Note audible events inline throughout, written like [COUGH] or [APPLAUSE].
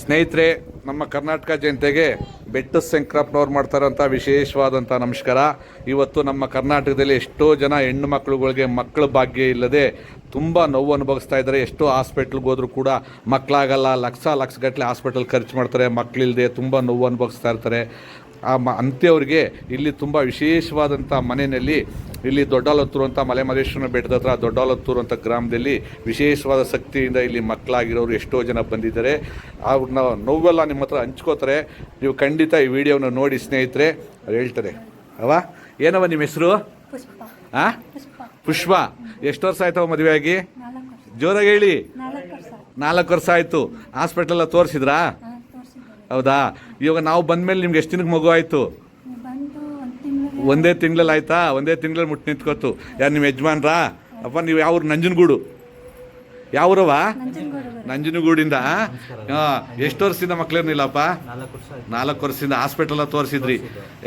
ಸ್ನೇಹಿತರೆ, ನಮ್ಮ ಕರ್ನಾಟಕ ಜನತೆಗೆ ಬೆಟ್ಟ ಶಂಕರಪ್ಪನವ್ರು ಮಾಡ್ತಾರಂಥ ವಿಶೇಷವಾದಂಥ ನಮಸ್ಕಾರ. ಇವತ್ತು ನಮ್ಮ ಕರ್ನಾಟಕದಲ್ಲಿ ಎಷ್ಟೋ ಜನ ಹೆಣ್ಣು ಮಕ್ಕಳುಗಳಿಗೆ ಮಕ್ಕಳ ಭಾಗ್ಯ ಇಲ್ಲದೆ ತುಂಬ ನೋವು ಅನುಭವಿಸ್ತಾ ಇದ್ದಾರೆ. ಎಷ್ಟೋ ಹಾಸ್ಪಿಟ್ಲ್ಗೆ ಹೋದರೂ ಕೂಡ ಮಕ್ಕಳಾಗಲ್ಲ, ಲಕ್ಷ ಲಕ್ಷ ಗಟ್ಟಲೆ ಹಾಸ್ಪಿಟಲ್ ಖರ್ಚು ಮಾಡ್ತಾರೆ ಮಕ್ಕಳಿಲ್ಲದೆ ತುಂಬ ನೋವು ಅನುಭವಿಸ್ತಾ ಇರ್ತಾರೆ. ಆ ಮ ಅಂತ್ಯವ್ರಿಗೆ ಇಲ್ಲಿ ತುಂಬ ವಿಶೇಷವಾದಂಥ ಮನೆಯಲ್ಲಿ ಇಲ್ಲಿ ದೊಡ್ಡಾಲತ್ತೂರು ಅಂತ ಮಲೆ ಮಹದೇಶ್ವರನ ಬೆಟ್ಟದ ಹತ್ರ ದೊಡ್ಡಾಲತ್ತೂರು ಅಂತ ಗ್ರಾಮದಲ್ಲಿ ವಿಶೇಷವಾದ ಶಕ್ತಿಯಿಂದ ಇಲ್ಲಿ ಮಕ್ಕಳಾಗಿರೋರು ಎಷ್ಟೋ ಜನ ಬಂದಿದ್ದಾರೆ. ಅವ್ರನ್ನ ನೋವೆಲ್ಲ ನಿಮ್ಮ ಹತ್ರ ಹಂಚ್ಕೋತಾರೆ. ನೀವು ಖಂಡಿತ ಈ ವಿಡಿಯೋನ ನೋಡಿ ಸ್ನೇಹಿತರೆ ಅವ್ರು ಹೇಳ್ತಾರೆ. ಅವಾ? ಏನವ ನಿಮ್ಮ ಹೆಸರು? ಹಾಂ ಪುಷ್ಪ. ಎಷ್ಟು ವರ್ಷ ಆಯ್ತವ ಮದುವೆ ಆಗಿ? ಜೋರಾಗಿ ಹೇಳಿ. ನಾಲ್ಕು ವರ್ಷ ಆಯಿತು. ಹಾಸ್ಪಿಟ್ಲೆಲ್ಲ ತೋರಿಸಿದ್ರಾ? ಹೌದಾ? ಇವಾಗ ನಾವು ಬಂದ್ಮೇಲೆ ನಿಮ್ಗೆ ಎಷ್ಟು ದಿನಕ್ಕೆ ಮಗು ಆಯಿತು? ಬಂದು ಒಂದು ತಿಂಗಳು ಒಂದೇ ತಿಂಗಳಲ್ಲಿ ಆಯ್ತಾ? ಒಂದೇ ತಿಂಗಳಲ್ಲಿ ಮುಟ್ಟು ನಿಂತ್ಕೋತು. ಯಾರು ನಿಮ್ಮ ಯಜಮಾನ್ರಾ? ಅಪ್ಪ, ನೀವು ಯಾವ ನಂಜನಗೂಡು. ಯಾವ್ರವ ನಂಜನಗೂಡು ನಂಜನಗೂಡಿಂದ ಎಷ್ಟು ವರ್ಷದಿಂದ ಮಕ್ಳೇನಿಲ್ಲಪ್ಪ ನಾಲ್ಕು ವರ್ಷದಿಂದ ಹಾಸ್ಪಿಟಲ್ ತೋರಿಸಿದ್ರಿ.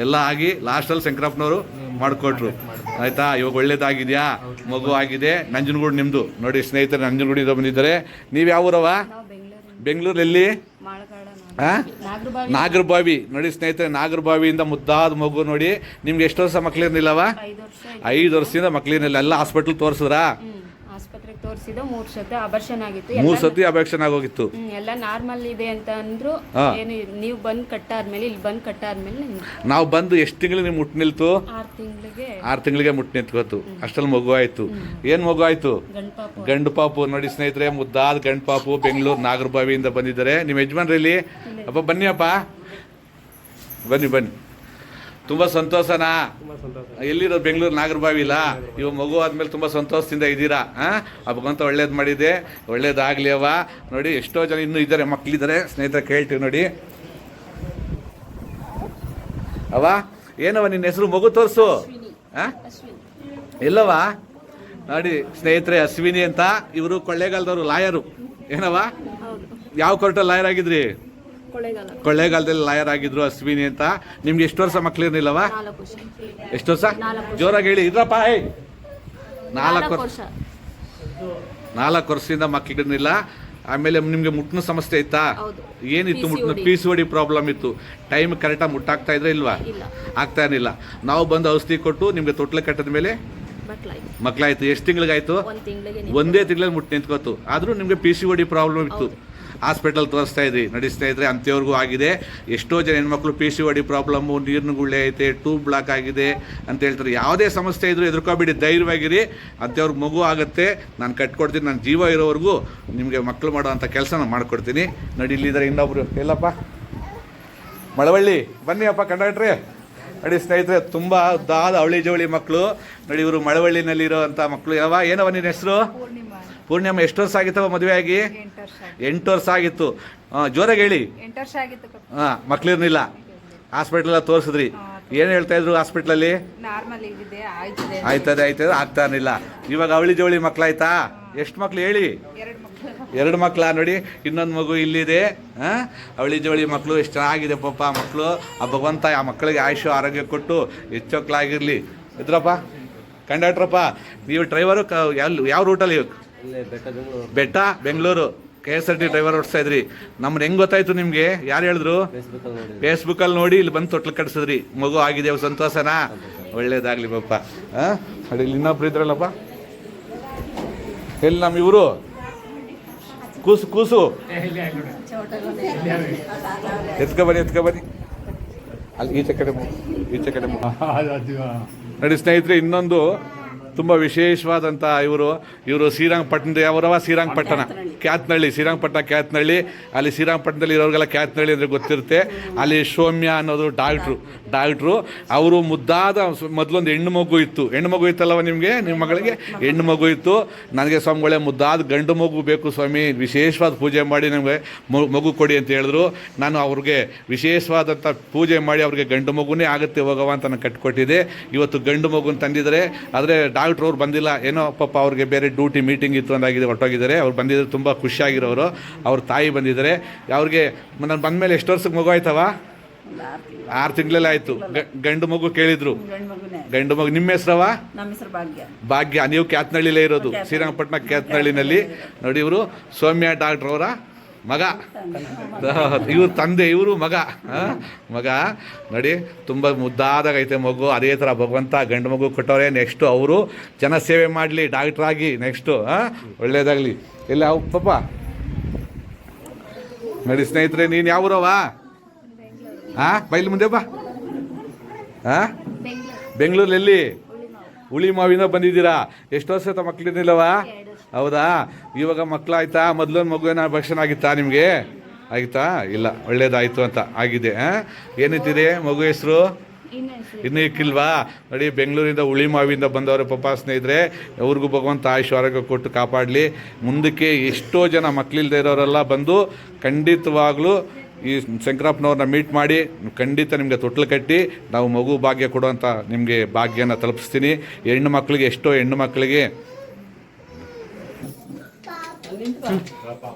ಎಲ್ಲ ಆಗಿ ಲಾಸ್ಟಲ್ಲಿ ಶಂಕರಪ್ಪನವರು ಮಾಡಿಕೊಟ್ರು. ಆಯ್ತಾ? ಇವಾಗ ಒಳ್ಳೇದಾಗಿದೆಯಾ? ಮಗು ಆಗಿದೆ. ನಂಜನಗೂಡು ನಿಮ್ಮದು ನೋಡಿ ಸ್ನೇಹಿತರೆ, ನಂಜನಗೂಡಿಂದ ಬಂದಿದ್ದಾರೆ. ನೀವು ಯಾವ ಊರವ ಬೆಂಗಳೂರಲ್ಲಿ. ನಾಗರಬಾವಿ ನಾಗರಬಾವಿ ನೋಡಿ ಸ್ನೇಹಿತರೆ ನಾಗರಬಾವಿಯಿಂದ ಮುದ್ದಾದ ಮಗು ನೋಡಿ. ನಿಮ್ಗೆ ಎಷ್ಟು ವರ್ಷ ಮಕ್ಳೇನಿಲ್ಲವ ಐದು ವರ್ಷ ಐದು ವರ್ಷದಿಂದ ಮಕ್ಳಿರ್ನಿಲ್ಲ ಎಲ್ಲ ಹಾಸ್ಪಿಟ್ಲ್ ತೋರಿಸಿದ್ರಾ? ಆಸ್ಪತ್ರೆಗೆ ತೋರಿಸಿದ ಮೂರ್ ಸತಿ ಅಬರ್ಷನ್ ಆಗಿತ್ತು. ಮೂರು ಎಲ್ಲ- ಸತಿ ಅಪೇಕ್ಷನ್ ಆಗೋಗಿತ್ತು. ಹ್ಮ್, ಎಲ್ಲ ನಾರ್ಮಲ್ ಇದೆ ಅಂತ ಅಂದ್ರು ಏನು ನೀವು ಬಂದ್ ಕಟ್ಟಾದ್ಮೇಲೆ ಇಲ್ಲಿ ಬಂದ್ ಕಟ್ಟಾದ್ಮೇಲೆ ನಾವು ಬಂದು ಎಷ್ಟು ತಿಂಗಳು ನೀವು ಮುಟ್ಟು ನಿಲ್ತು? ಆರ್ ತಿಂಗಳಿಗೆ. ಆರು ತಿಂಗಳಿಗೆ ಮುಟ್ಟು ನಿಂತ್ಕೋತು. ಅಷ್ಟರಲ್ಲಿ ಮಗು ಆಯ್ತು. ಏನು ಮಗು ಆಯ್ತು? ಗಣಪಾಪ ಗಂಡು ಪಾಪು. ನೋಡಿ ಸ್ನೇಹಿತರೆ ಮುದ್ದಾದ ಗಂಡು ಪಾಪು ಬೆಂಗಳೂರು ನಾಗರಬಾವಿಯಿಂದ ಬಂದಿದ್ದಾರೆ. ನಿಮ್ಮ ಯಜಮಾನ್ರಲ್ಲಿ ಅಪ್ಪ ಬನ್ನಿ ಅಪ್ಪ ಬನ್ನಿ ಬನ್ನಿ. ತುಂಬ ಸಂತೋಷನಾ? ಎಲ್ಲಿರೋ ಬೆಂಗಳೂರು ನಾಗರಬಾವಿ. ಇಲ್ಲ ಇವಾಗ ಮಗು ಆದ್ಮೇಲೆ ತುಂಬ ಸಂತೋಷದಿಂದ ಇದ್ದೀರಾ? ಹಾಂ? ಭಗವಂತ ಒಳ್ಳೇದು ಮಾಡಿದೆ. ಒಳ್ಳೇದಾಗಲಿ ಅವ ನೋಡಿ ಎಷ್ಟೋ ಜನ ಇನ್ನೂ ಇದ್ದಾರೆ ಮಕ್ಕಳಿದ್ದಾರೆ ಸ್ನೇಹಿತರೆ ಕೇಳ್ತೀವಿ ನೋಡಿ. ಅವ ಏನವ ನಿನ್ನ ಹೆಸರು? ಮಗು ತೋರಿಸು. ಹಾಂ? ಎಲ್ಲವ ನೋಡಿ ಸ್ನೇಹಿತರೆ ಅಶ್ವಿನಿ ಅಂತ ಇವರು ಕೊಳ್ಳೇಗಾಲದವರು ಲಾಯರು. ಏನವ ಹೌದು. ಯಾವ ಕೋರ್ಟಲ್ಲಿ ಲಾಯರ್ ಆಗಿದ್ರಿ? ಕೊಳ್ಳೇಗಾಲದಲ್ಲಿ ಲಾಯರ್ ಆಗಿದ್ರು ಅಶ್ವಿನಿ ಅಂತ. ನಿಮ್ಗೆ ಎಷ್ಟು ವರ್ಷ ಮಕ್ಳು ನಾಲ್ಕು ಎಷ್ಟು ವರ್ಷ? ಜೋರಾಗಿ ಹೇಳಿ. ಇದ್ರಪ್ಪ ಏ ನಾಲ್ಕು ವರ್ಷ. ನಾಲ್ಕು ವರ್ಷದಿಂದ ಮಕ್ಳಿರ್ನಿಲ್ಲ ಆಮೇಲೆ ನಿಮ್ಗೆ ಮುಟ್ಟಿನ ಸಮಸ್ಯೆ ಇತ್ತಾ. ಏನಿತ್ತು ಮುಟ್ಟಿನ. P C O D problem ಇತ್ತು. ಟೈಮ್ ಕರೆಕ್ಟಾಗಿ ಮುಟ್ಟಾಗ್ತಾ ಇದ್ರೆ ಇಲ್ವಾ? ಆಗ್ತಾ ಇರಲಿಲ್ಲ. ನಾವು ಬಂದು ಔಷಧಿ ಕೊಟ್ಟು ನಿಮ್ಗೆ ತೊಟ್ಲೆ ಕಟ್ಟದ ಮೇಲೆ ಮಕ್ಳಾಯ್ತು. ಮಕ್ಕಳಾಯ್ತು ಎಷ್ಟು ತಿಂಗಳಿಗಾಯ್ತು? ಒಂದ್ ತಿಂಗಳಿಗೆ ಒಂದೇ ತಿಂಗಳಲ್ಲಿ ಮುಟ್ಟು ನಿಂತ್ಕೋತು ಆದರೂ ನಿಮಗೆ P C O D problem ಇತ್ತು. ಹಾಸ್ಪಿಟಲ್ ತೋರಿಸ್ತಾ ಇದ್ರಿ, ನಡೆಸ್ತಾ ಇದ್ರೆ ಅಂಥವ್ರಿಗೂ ಆಗಿದೆ. ಎಷ್ಟೋ ಜನ ಹೆಣ್ಮಕ್ಳು ಪಿ ಸಿ ಒಡಿ ಪ್ರಾಬ್ಲಮ್ಮು ನೀರಿನ ಗುಳ್ಳೆ ಐತೆ ಟ್ಯೂಬ್ ಬ್ಲಾಕ್ ಆಗಿದೆ ಅಂತ ಹೇಳ್ತಾರೆ. ಯಾವುದೇ ಸಮಸ್ಯೆ ಇದ್ದರೂ ಎದುರ್ಕೋಬೇಡಿ, ಧೈರ್ಯವಾಗಿರಿ. ಅಂಥವ್ರಿಗೆ ಮಗು ಆಗುತ್ತೆ. ನಾನು ಕಟ್ಕೊಡ್ತೀನಿ ನನ್ನ ಜೀವ ಇರೋವರೆಗೂ ನಿಮಗೆ ಮಕ್ಕಳು ಮಾಡುವಂಥ ಕೆಲಸ ನಾನು ಮಾಡ್ಕೊಡ್ತೀನಿ. ನೋಡಿ ಇಲ್ಲಿದ್ದಾರೆ ಇನ್ನೊಬ್ರು. ಎಲ್ಲಪ್ಪ? ಮಳವಳ್ಳಿ, ಬನ್ನಿ ಅಪ್ಪ ಕಂಡಕ್ಟ್ರಿ. ನೋಡಿ, ಸ್ನೇಹಿತರೆ, ತುಂಬ ಉದ್ದಾದ ಅವಳಿ ಜವಳಿ ಮಕ್ಕಳು ನೋಡಿ, ಇವರು ಮಳವಳ್ಳಿನಲ್ಲಿರೋ ಅಂಥ ಮಕ್ಕಳು ಯಾವ ಏನವ ನಿನ್ನ ಹೆಸರು ಪೂರ್ಣಿಮಾ ಎಷ್ಟು ವರ್ಷ ಆಗಿತ್ತವ ಮದುವೆ ಆಗಿ? ಎಂಟು ವರ್ಷ ಆಗಿತ್ತು. ಜೋರಾಗಿ ಹೇಳಿ. ಹಾಂ ಮಕ್ಳಿರ್ನಿಲ್ಲ ಹಾಸ್ಪಿಟ್ಲೆಲ್ಲ ತೋರಿಸಿದ್ರಿ. ಏನು ಹೇಳ್ತಾ ಇದ್ರು ಹಾಸ್ಪಿಟ್ಲಲ್ಲಿ? ಆಯ್ತದೆ ಆಯ್ತದೆ ಆಗ್ತಾ ಇರಲಿಲ್ಲ. ಇವಾಗ ಅವಳಿ ಜವಳಿ ಮಕ್ಕಳಾಯ್ತಾ ಎಷ್ಟು ಮಕ್ಳು ಹೇಳಿ? ಎರಡು ಮಕ್ಕಳು ಮಕ್ಳ ನೋಡಿ ಇನ್ನೊಂದು ಮಗು ಇಲ್ಲಿದೆ? ಅವಳಿ ಜವಳಿ ಮಕ್ಕಳು ಎಷ್ಟು ಚೆನ್ನಾಗಿದೆ ಪಾಪ ಮಕ್ಕಳು ಆ ಭಗವಂತ ಆ ಮಕ್ಕಳಿಗೆ ಆಯುಷು ಆರೋಗ್ಯ ಕೊಟ್ಟು ಹೆಚ್ಚೊಕ್ಲಾಗಿರಲಿ ಇದ್ರಪ್ಪ ಕಂಡಕ್ಟ್ರಪ್ಪ ನೀವು ಡ್ರೈವರು ಕ ಯಾವ ಯಾವ ರೂಟಲ್ಲಿ ಬೆಟ್ಟ Bengaluru. K S R T driver ಓಡಿಸ್ತಾ ಇದ್ರಿ. ನಮ್ದು ಹೆಂಗ್ ಗೊತ್ತಾಯ್ತು ನಿಮ್ಗೆ? ಯಾರು ಹೇಳಿದ್ರು? ಫೇಸ್ಬುಕ್ಕಲ್ಲಿ ನೋಡಿ ಇಲ್ಲಿ ಬಂದು ತೊಟ್ಲು ಕಟ್ಸಿದ್ರಿ. ಮಗು ಆಗಿದೆ ಸಂತೋಷನಾ? ಒಳ್ಳೇದಾಗ್ಲಿ ಪಾಪ? ನೋಡಿ ಇಲ್ಲಿ ಇನ್ನೊಬ್ರು ಇದ್ರಲ್ಲಪ್ಪ. ಎಲ್ಲಿ ನಮ್ಮ ಇವರು? ಕೂಸು ಕೂಸು. ಎತ್ಕೊ ಬನ್ನಿ ಎತ್ಕೊ ಬನ್ನಿ. ಅಲ್ಲಿ ಈಚೆ ಕಡೆ ಈಚೆ ಕಡೆ [LAUGHS] ನೋಡಿ ಸ್ನೇಹಿತರೆ ಇನ್ನೊಂದು ತುಂಬ ವಿಶೇಷವಾದಂಥ ಇವರು. ಇವರು ಶ್ರೀರಂಗಪಟ್ಟಣದ ಯಾವರವ? ಶ್ರೀರಂಗಪಟ್ಟಣ. ಕ್ಯಾತ್ನಳ್ಳಿ. ಶ್ರೀರಂಗಪಟ್ಟಣ ಕ್ಯಾತ್ನಳ್ಳಿ. ಅಲ್ಲಿ ಶ್ರೀರಂಗಪಟ್ಟಣದಲ್ಲಿ ಇರೋರಿಗೆಲ್ಲ ಕ್ಯಾತ್ನಳ್ಳಿ ಅಂದರೆ ಗೊತ್ತಿರುತ್ತೆ. ಅಲ್ಲಿ ಸೌಮ್ಯ ಅನ್ನೋದು ಡಾಕ್ಟ್ರು. ಡಾಕ್ಟ್ರು ಅವರು ಮುದ್ದಾದ ಮೊದಲೊಂದು ಹೆಣ್ಣು ಮಗು ಇತ್ತು. ಹೆಣ್ಣು ಮಗು ಇತ್ತಲ್ಲವ ನಿಮಗೆ? ನಿಮ್ಮ ಮಗಳಿಗೆ? ಹೆಣ್ಣು ಮಗು ಇತ್ತು. ನನಗೆ ಸ್ವಾಮಿಗಳೇ ಮುದ್ದಾದ ಗಂಡು ಮಗು ಬೇಕು ಸ್ವಾಮಿ. ವಿಶೇಷವಾದ ಪೂಜೆ ಮಾಡಿ ನಮಗೆ ಮಗು ಕೊಡಿ ಅಂತ ಹೇಳಿದ್ರು. ನಾನು ಅವ್ರಿಗೆ ವಿಶೇಷವಾದಂಥ ಪೂಜೆ ಮಾಡಿ ಅವ್ರಿಗೆ ಗಂಡು ಮಗುನೇ ಆಗುತ್ತೆ ಹೋಗವ ಅಂತ ನಾನು ಕಟ್ಕೊಟ್ಟಿದ್ದೆ ಇವತ್ತು ಗಂಡು ಮಗುನ ತಂದಿದ್ದಾರೆ. ಆದರೆ ಡಾಕ್ಟ್ರು ಅವ್ರು ಬಂದಿಲ್ಲ. ಏನೋ ಪಾಪ ಅವ್ರಿಗೆ ಬೇರೆ ಡ್ಯೂಟಿ ಮೀಟಿಂಗ್ ಇತ್ತು ಅಂದಾಗಿದೆ ಹೊರಟೋಗಿದ್ದಾರೆ. ಅವ್ರು ಬಂದಿದ್ದಾರೆ ತುಂಬ ಖುಷಿಯಾಗಿರೋರು. ಅವ್ರ ತಾಯಿ ಬಂದಿದ್ದಾರೆ. ಅವ್ರಿಗೆ ನಾನು ಬಂದ ಮೇಲೆ ಎಷ್ಟು ವರ್ಷಕ್ಕೆ ಮಗು ಆಯ್ತವ? ಆರು ತಿಂಗಳಲ್ಲೇ ಆಯಿತು. ಗಂಡು ಮಗು ಕೇಳಿದ್ರು. ಗಂಡು ಮಗು ನಿಮ್ಮ ಹೆಸರವ? ಭಾಗ್ಯ. ಭಾಗ್ಯ. ನೀವು ಕ್ಯಾತ್ನಳ್ಳಿಲೇ ಇರೋದು. ಶ್ರೀರಂಗಪಟ್ಟಣ ಕ್ಯಾತ್ನಳ್ಳಿನಲ್ಲಿ. ನೋಡಿ ಇವರು ಸೌಮ್ಯ ಡಾಕ್ಟ್ರ್ ಅವರ? ಮಗ. ಇವ್ರ ತಂದೆ ಇವರು ಮಗ? ಮಗ ನೋಡಿ ತುಂಬ ಮುದ್ದಾದಾಗೈತೆ ಮಗು ಅದೇ ಥರ ಭಗವಂತ ಗಂಡು ಮಗು ಕೊಟ್ಟವ್ರೆ ನೆಕ್ಸ್ಟು ಅವರು ಜನಸೇವೆ ಮಾಡಲಿ ಡಾಕ್ಟ್ರಾಗಿ ನೆಕ್ಸ್ಟು ಒಳ್ಳೇದಾಗಲಿ. ಇಲ್ಲ ಅವ್ ಪಾಪ? ನೋಡಿ ಸ್ನೇಹಿತರೆ ನೀನು ಯಾವೂರವ ಹಾಂ? ಬೈಲ್ ಮುಂದೆ ಬಾ. ಹಾಂ? ಬೆಂಗಳೂರಲ್ಲಿ ಹುಳಿ ಮಾವಿನ ಬಂದಿದ್ದೀರಾ? ಎಷ್ಟು ವರ್ಷ ಮಕ್ಳಿನಿಲ್ಲವ ಹೌದಾ? ಇವಾಗ ಮಕ್ಕಳಾಯ್ತಾ ಮೊದಲೊಂದು ಮಗುವಿನ ಭಕ್ಷಣ ಆಗಿತ್ತಾ ನಿಮಗೆ? ಆಯ್ತಾ ಇಲ್ಲ ಒಳ್ಳೇದಾಯ್ತು ಅಂತ ಆಗಿದೆ ಏನಿದ್ದೀರಿ ಏನಿತ್ತಿದೆ ಮಗು ಹೆಸರು? ಇನ್ನೂ ಇಕ್ಕಿಲ್ವಾ? ನೋಡಿ ಬೆಂಗಳೂರಿಂದ ಹುಳಿ ಮಾವಿಂದ ಬಂದವರು ಪಾಪ ಸ್ನೇಹಿತರೆ ಅವ್ರಿಗೂ ಭಗವಂತ ಆಯುಷ್ ಆರೋಗ್ಯ ಕೊಟ್ಟು ಕಾಪಾಡಲಿ. ಮುಂದಕ್ಕೆ ಎಷ್ಟೋ ಜನ ಮಕ್ಕಳಿಲ್ಲದೆ ಇರೋರೆಲ್ಲ ಬಂದು ಖಂಡಿತವಾಗ್ಲೂ ಈ ಶಂಕರಪ್ಪನವ್ರನ್ನ ಮೀಟ್ ಮಾಡಿ ಖಂಡಿತ ನಿಮಗೆ ತೊಟ್ಲು ಕಟ್ಟಿ ನಾವು ಮಗು ಭಾಗ್ಯ ಕೊಡುವಂಥ ನಿಮಗೆ ಭಾಗ್ಯನ ತಲುಪಿಸ್ತೀನಿ. ಹೆಣ್ಣು ಮಕ್ಕಳಿಗೆ ಎಷ್ಟೋ ಹೆಣ್ಣು ಮಕ್ಕಳಿಗೆ dentro lá.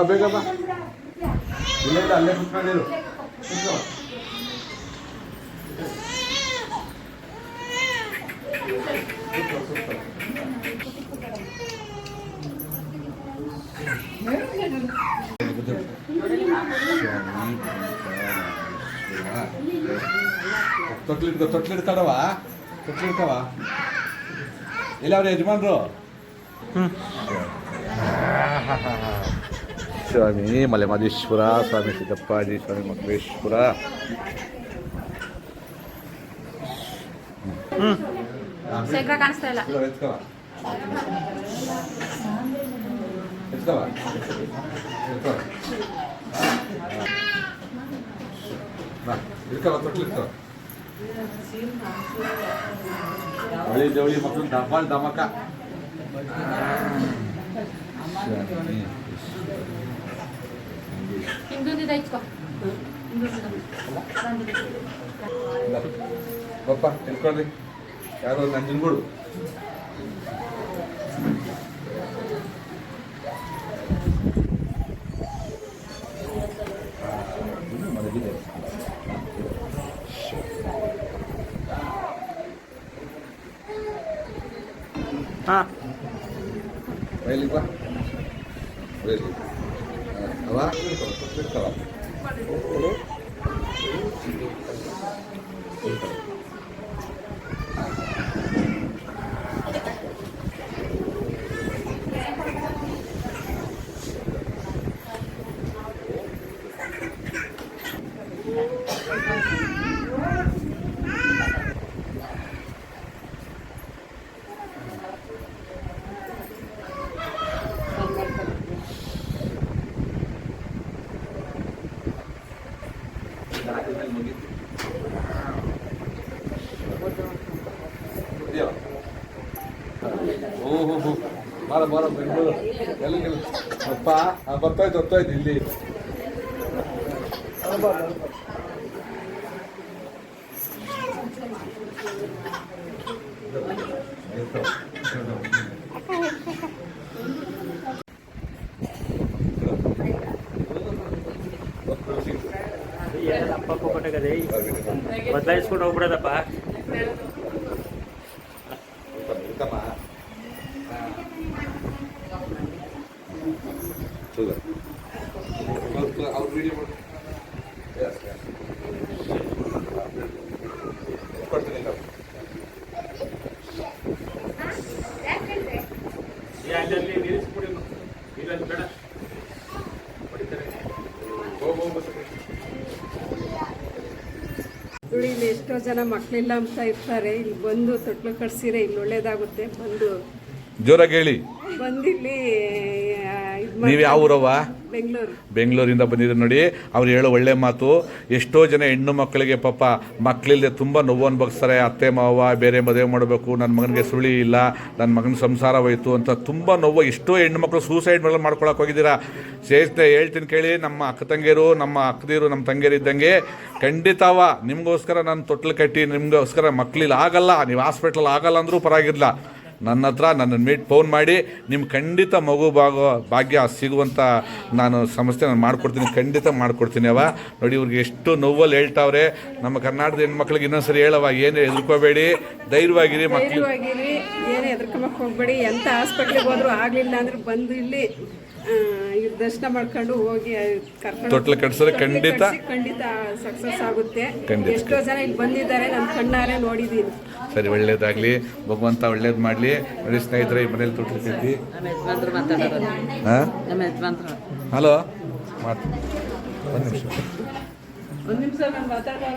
ಬಾ ಬೇಗ ಬಾ ಇಲ್ಲ ಇಲ್ಲ ಅಲ್ಲೇ ಕುತ್ಕೊಂಡಿರು ಕೂತ್ಕೋ. ತೊಟ್ಲಿಡ್ಕೊ ತೊಟ್ಲಿಡ್ತಾಡವ ತೊಟ್ಲಿಡ್ಕವ ಇಲ್ಲ ಅವ್ರ ಯಜಮಾನ್ರು? ಸ್ವಾಮಿ ಮಲೆಮಹದೇಶ್ವರ ಸ್ವಾಮಿ ಸಿದ್ದಪ್ಪಾಜಿ ಸ್ವಾಮಿ ಮಹೇಶ್ವರ ಶೇಖರ ಕಾಣಿಸ್ತಾ ಇಲ್ಲ ಎತ್ಕವ ಎತ್ಕವ ಎತ್ಕವ ಬಾ ಇಡ್ಕವ ತೊಟ್ಲು ಇಡ್ಕವ ಜವಳಿ ಜವಳಿ ಮಕ್ಕಳು ಡಬಲ್ ದಮಕ ಸ್ವಾಮಿ ಹಿಂದೊಂದಿದೆ ಇಚ್ಕೋ ಪಪ್ಪ ತಿಳ್ಕೊಳ್ರಿ ಯಾರೋ ನಂಜನಗೂಡು ಮಲಗಿದೆ ಹಾಂ ಬೈಲಿ ಬಾ ಬೈಲಿ ಅವ ತಿಳ್ಕೊಳ ಓಹೋ ಹೋ ಬಾರ ಬಾರ, ಬೆಂಗಳೂರು. ಎಲ್ಲಿ ಅಪ್ಪ ಬರ್ತಾಯ್ತು ಬರ್ತಾಯ್ತು ಇಲ್ಲಿ. ಅಪ್ಪಪ್ಪ ಕೊಟ್ಟಾಗದೆ ಬದಲಾಯಿಸ್ಕೊಂಡು ಹೋಗ್ಬಿಡೋದಪ್ಪ. ಇಲ್ಲಿ ಎಷ್ಟೋ ಜನ ಮಕ್ಕಳಿಲ್ಲ ಅಂತ ಇರ್ತಾರೆ. ಇಲ್ಲಿ ಬಂದು ತೊಟ್ಲು ಕಟ್ಸಿರೆ ಇಲ್ಲಿ ಒಳ್ಳೇದಾಗುತ್ತೆ. ಬಂದು ಜೋರಾಗಿ ಹೇಳಿ. ಬಂದಿಲ್ಲಿ ನೀವು ಯಾವ ಊರವ್ವ? ಬೆಂಗಳೂರು. ಬೆಂಗಳೂರಿಂದ ಬಂದಿದ್ರು ನೋಡಿ ಅವ್ರು ಹೇಳೋ ಒಳ್ಳೆ ಮಾತು ಎಷ್ಟೋ ಜನ ಹೆಣ್ಣು ಮಕ್ಕಳಿಗೆ ಪಾಪ ಮಕ್ಕಳಿಲ್ಲದೆ ತುಂಬ ನೋವು ಅನುಭವಿಸ್ತಾರೆ ಅತ್ತೆ ಮಾವ ಬೇರೆ ಮದುವೆ ಮಾಡಬೇಕು ನನ್ನ ಮಗನಿಗೆ ಸುಳಿ ಇಲ್ಲ ನನ್ನ ಮಗನ ಸಂಸಾರ ಹೋಯಿತು ಅಂತ ತುಂಬ ನೋವು ಎಷ್ಟೋ ಹೆಣ್ಣು ಮಕ್ಕಳು ಸೂಸೈಡ್ ಮೇಲೆ ಮಾಡ್ಕೊಳಕ್ಕೆ ಹೋಗಿದ್ದೀರಾ? ಸೇರಿಸ್ದೆ ಹೇಳ್ತೀನಿ ಕೇಳಿ ನಮ್ಮ ಅಕ್ಕ ತಂಗಿಯರು ನಮ್ಮ ಅಕ್ಕದಿರು ನಮ್ಮ ತಂಗಿಯರು ಇದ್ದಂಗೆ ಖಂಡಿತವ ನಿಮಗೋಸ್ಕರ ನಾನು ತೊಟ್ಲು ಕಟ್ಟಿ ನಿಮಗೋಸ್ಕರ ಮಕ್ಕಳಿಲ್ಲ ಆಗಲ್ಲ ನೀವು ಹಾಸ್ಪಿಟ್ಲ್ ಆಗಲ್ಲ ಅಂದರೂ ಪರವಾಗಿಲ್ಲ. ನನ್ನ ಹತ್ರ ನನ್ನ ಮೀಟ್ ಫೋನ್ ಮಾಡಿ ನಿಮ್ಮ ಖಂಡಿತ ಮಗು ಭಾಗೋ, ಭಾಗ್ಯ ಸಿಗುವಂಥ ನಾನು ಸಮಸ್ಯೆ ನಾನು ಮಾಡಿಕೊಡ್ತೀನಿ, ಖಂಡಿತ ಮಾಡಿಕೊಡ್ತೀನಿ ಅವ. ನೋಡಿ ಇವ್ರಿಗೆ ಎಷ್ಟು ನೋವಲ್ಲಿ ಹೇಳ್ತಾವ್ರೆ. ನಮ್ಮ ಕರ್ನಾಟಕದ ಹೆಣ್ಮಕ್ಳಿಗೆ ಇನ್ನೊಂದ್ಸರಿ ಹೇಳವ ಏನು ಹೆದರ್ಕೋಬೇಡಿ, ಧೈರ್ಯವಾಗಿರಿ ಮಕ್ಕಳು ಹೋಗ್ಬೇಡಿ, ಎಂತ ಹಾಸ್ಪಿಟ್ಲಿಗೆ ಹೋದ್ರು ಆಗಲಿಲ್ಲ ಅಂದ್ರೆ ಬಂದು ಇಲ್ಲಿ ಇವ್ರ ದರ್ಶನ ಮಾಡ್ಕೊಂಡು ಹೋಗಿ ಕರ್ಕೊಂಡು ತೊಟ್ಲು ಕಟ್ಸಿದ್ರೆ ಖಂಡಿತ ಖಂಡಿತ ಸಕ್ಸಸ್ ಆಗುತ್ತೆ. ಖಂಡಿತ. ಎಷ್ಟೋ ಜನ ಇಲ್ಲಿ ಬಂದಿದ್ದಾರೆ ನಾನು ಕಣ್ಣಾರೆ ನೋಡಿದ್ದೀನಿ ಸರಿ ಒಳ್ಳೇದಾಗಲಿ. ಭಗವಂತ ಒಳ್ಳೇದು ಮಾಡಲಿ. ನೋಡಿ ಸ್ನೇಹಿತರೆ ಈ ಮನೇಲಿ ತೊಟ್ಲಿಕ್ಕೈತಿ ಹಾಂ? ಹಲೋ? ಮಾತು. ಒಂದು ನಿಮಿಷ. ಒಂದು ನಿಮಿಷ ನಾನು ಮಾತಾಡೋಣ